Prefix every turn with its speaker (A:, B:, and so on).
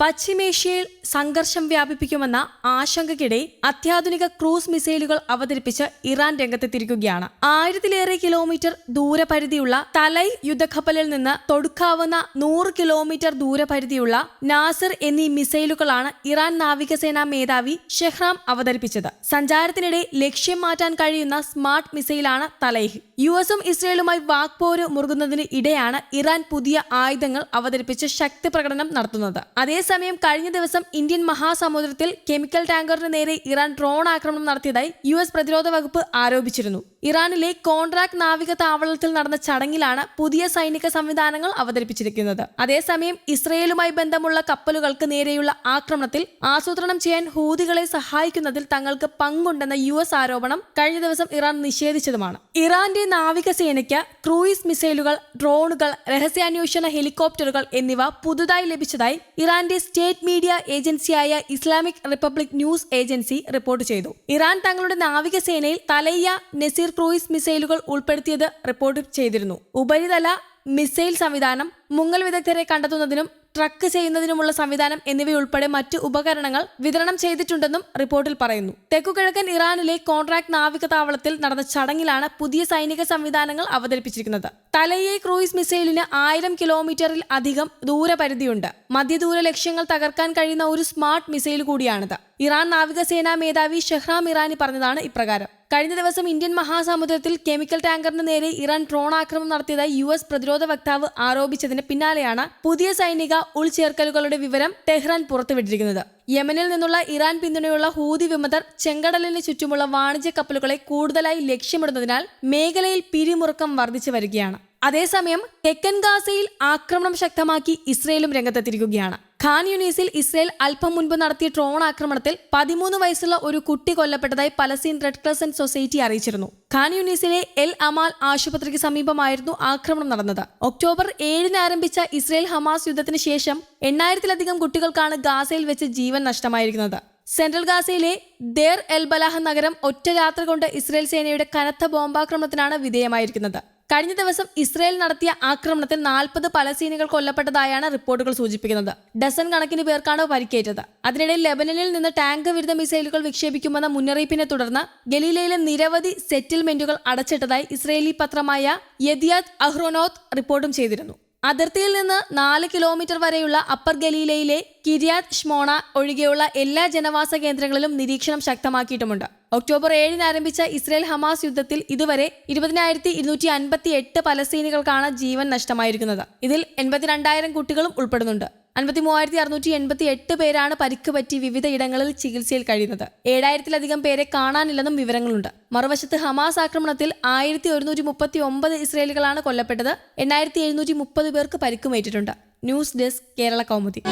A: പശ്ചിമേഷ്യയിൽ സംഘർഷം വ്യാപിപ്പിക്കുമെന്ന ആശങ്കയ്ക്കിടെ അത്യാധുനിക ക്രൂസ് മിസൈലുകൾ അവതരിപ്പിച്ച് ഇറാൻ രംഗത്തെത്തിയിരിക്കുകയാണ്. ആയിരത്തിലേറെ കിലോമീറ്റർ ദൂരപരിധിയുള്ള തലൈ യുദ്ധക്കപ്പലിൽ നിന്ന് തൊടുക്കാവുന്ന നൂറ് കിലോമീറ്റർ ദൂരപരിധിയുള്ള നാസർ എന്നീ മിസൈലുകളാണ് ഇറാൻ നാവികസേനാ മേധാവി ഷെഹ്റാം അവതരിപ്പിച്ചത്. സഞ്ചാരത്തിനിടെ ലക്ഷ്യം മാറ്റാൻ കഴിയുന്ന സ്മാർട്ട് മിസൈലാണ് തലൈഹ് യു എസും ഇസ്രയേലുമായി വാക്പോര് മുറുകുന്നതിന് ഇടെയാണ് ഇറാൻ പുതിയ ആയുധങ്ങൾ അവതരിപ്പിച്ച് ശക്തി പ്രകടനം നടത്തുന്നത് അതേസമയം കഴിഞ്ഞ ദിവസം ഇന്ത്യൻ മഹാസമുദ്രത്തിൽ കെമിക്കൽ ടാങ്കറിന് നേരെ ഇറാൻ ഡ്രോൺ ആക്രമണം നടത്തിയതായി യു പ്രതിരോധ വകുപ്പ് ആരോപിച്ചിരുന്നു. ഇറാനിലെ കോൺട്രാക്ട് നാവിക താവളത്തിൽ നടന്ന ചടങ്ങിലാണ് പുതിയ സൈനിക സംവിധാനങ്ങൾ അവതരിപ്പിച്ചിരിക്കുന്നത്. അതേസമയം ഇസ്രയേലുമായി ബന്ധമുള്ള കപ്പലുകൾക്ക് നേരെയുള്ള ആക്രമണത്തിൽ ആസൂത്രണം ചെയ്യാൻ ഹൂതികളെ സഹായിക്കുന്നതിൽ തങ്ങൾക്ക് പങ്കുണ്ടെന്ന യു എസ് ആരോപണം കഴിഞ്ഞ ദിവസം ഇറാൻ നിഷേധിച്ചതുമാണ്. ഇറാന്റെ നാവികസേനയ്ക്ക് ക്രൂയിസ് മിസൈലുകൾ ഡ്രോണുകൾ രഹസ്യാന്വേഷണ ഹെലികോപ്റ്ററുകൾ എന്നിവ പുതുതായി ലഭിച്ചതായി ഇറാന്റെ സ്റ്റേറ്റ് മീഡിയ ഏജൻസിയായ Islamic Republic News Agency report ചെയ്തു. ഇറാൻ തങ്ങളുടെ നാവികസേനയിൽ തലയ്യ നസീർ ക്രൂയിസ് മിസൈലുകൾ ഉൾപ്പെടുത്തിയത് റിപ്പോർട്ട് ചെയ്തിരുന്നു. ഉപരിതല മിസൈൽ സംവിധാനം മുങ്ങൽ വിദഗ്ധരെ കണ്ടെത്തുന്നതിനും ട്രക്ക് ചെയ്യുന്നതിനുമുള്ള സംവിധാനം എന്നിവയുൾപ്പെടെ മറ്റ് ഉപകരണങ്ങൾ വിതരണം ചെയ്തിട്ടുണ്ടെന്നും റിപ്പോർട്ടിൽ പറയുന്നു. തെക്കുകിഴക്കൻ ഇറാനിലെ കോൺട്രാക്ട് നാവിക താവളത്തിൽ നടന്ന ചടങ്ങിലാണ് പുതിയ സൈനിക സംവിധാനങ്ങൾ അവതരിപ്പിച്ചിരിക്കുന്നത്. തലയെ ക്രൂയിസ് മിസൈലിന് ആയിരം കിലോമീറ്ററിൽ അധികം ദൂരപരിധിയുണ്ട്. മധ്യദൂര ലക്ഷ്യങ്ങൾ തകർക്കാൻ കഴിയുന്ന ഒരു സ്മാർട്ട് മിസൈൽ കൂടിയാണിത്. ഇറാൻ നാവികസേനാ മേധാവി ഷെഹ്റാം ഇറാനി പറഞ്ഞതാണ് ഇപ്രകാരം. കഴിഞ്ഞ ദിവസം ഇന്ത്യൻ മഹാസമുദ്രത്തിൽ കെമിക്കൽ ടാങ്കറിന് നേരെ ഇറാൻ ഡ്രോൺ ആക്രമണം നടത്തിയതായി യു എസ് പ്രതിരോധ വക്താവ് ആരോപിച്ചതിന് പിന്നാലെയാണ് പുതിയ സൈനിക ഉൾചേർക്കലുകളുടെ വിവരം ടെഹ്റാൻ പുറത്തുവിട്ടിരിക്കുന്നത്. യമനിൽ നിന്നുള്ള ഇറാൻ പിന്തുണയുള്ള ഹൂതി വിമതർ ചെങ്കടലിന് ചുറ്റുമുള്ള വാണിജ്യ കപ്പലുകളെ കൂടുതലായി ലക്ഷ്യമിടുന്നതിനാൽ മേഖലയിൽ പിരിമുറുക്കം വർദ്ധിച്ചു വരികയാണ്. അതേസമയം തെക്കൻ ഗാസയിൽ ആക്രമണം ശക്തമാക്കി ഇസ്രയേലും രംഗത്തെത്തിയിരിക്കുകയാണ്. ഖാൻ യുനീസിൽ ഇസ്രയേൽ അല്പം മുൻപ് നടത്തിയ ഡ്രോൺ ആക്രമണത്തിൽ പതിമൂന്ന് വയസ്സുള്ള ഒരു കുട്ടി കൊല്ലപ്പെട്ടതായി പലസ്തീൻ റെഡ് ക്രസന്റ് സൊസൈറ്റി അറിയിച്ചിരുന്നു. ഖാൻ യൂണീസിലെ എൽ അമാൽ ആശുപത്രിക്ക് സമീപമായിരുന്നു ആക്രമണം നടന്നത്. ഒക്ടോബർ ഏഴിന് ആരംഭിച്ച ഇസ്രയേൽ ഹമാസ് യുദ്ധത്തിന് ശേഷം എണ്ണായിരത്തിലധികം കുട്ടികൾക്കാണ് ഗാസയിൽ വെച്ച് ജീവൻ നഷ്ടമായിരിക്കുന്നത്. സെൻട്രൽ ഗാസയിലെ ദേർ എൽ ബലാഹ നഗരം ഒറ്റ രാത്രി കൊണ്ട് ഇസ്രയേൽ സേനയുടെ കനത്ത ബോംബാക്രമണത്തിനാണ് വിധേയമായിരിക്കുന്നത്. കഴിഞ്ഞ ദിവസം ഇസ്രയേൽ നടത്തിയ ആക്രമണത്തിൽ നാൽപ്പത് പലസ്തീനികൾ കൊല്ലപ്പെട്ടതായാണ് റിപ്പോർട്ടുകൾ സൂചിപ്പിക്കുന്നത്. ഡസൻ കണക്കിന് പേർക്കാണ് പരിക്കേറ്റത്. അതിനിടയിൽ ലെബനനിൽ നിന്ന് ടാങ്ക് വിരുദ്ധ മിസൈലുകൾ വിക്ഷേപിക്കുമെന്ന മുന്നറിയിപ്പിനെ തുടർന്ന് ഗലീലയിലെ നിരവധി സെറ്റിൽമെന്റുകൾ അടച്ചിട്ടതായി ഇസ്രയേലി പത്രമായ യദിയാത് അഹ്റോനോത്ത് റിപ്പോർട്ടും ചെയ്തിരുന്നു. അതിർത്തിയിൽ നിന്ന് നാല് കിലോമീറ്റർ വരെയുള്ള അപ്പർ ഗലീലയിലെ കിരിയാത് ഷ്മോണ ഒഴികെയുള്ള എല്ലാ ജനവാസ കേന്ദ്രങ്ങളിലും നിരീക്ഷണം ശക്തമാക്കിയിട്ടുമുണ്ട്. ഒക്ടോബർ ഏഴിന് ആരംഭിച്ച ഇസ്രയേൽ ഹമാസ് യുദ്ധത്തിൽ ഇതുവരെ ഇരുപതിനായിരത്തി ഇരുന്നൂറ്റി അൻപത്തി എട്ട് പലസ്തീനികൾക്കാണ് ജീവൻ നഷ്ടമായിരിക്കുന്നത്. ഇതിൽ എൺപത്തിരണ്ടായിരം കുട്ടികളും ഉൾപ്പെടുന്നുണ്ട്. അൻപത്തി മൂവായിരത്തി അറുന്നൂറ്റി എൺപത്തി എട്ട് പേരാണ് പരിക്ക് പറ്റി വിവിധ ഇടങ്ങളിൽ ചികിത്സയിൽ കഴിയുന്നത്. ഏഴായിരത്തിലധികം പേരെ കാണാനില്ലെന്നും വിവരങ്ങളുണ്ട്. മറുവശത്ത് ഹമാസ് ആക്രമണത്തിൽ ആയിരത്തി ഒരുന്നൂറ്റി മുപ്പത്തി ഒമ്പത് ഇസ്രയേലുകളാണ് കൊല്ലപ്പെട്ടത്. എണ്ണായിരത്തി എഴുന്നൂറ്റി മുപ്പത് പേർക്ക് പരിക്കുമേറ്റിട്ടുണ്ട്. News desk Kerala Kaumudi.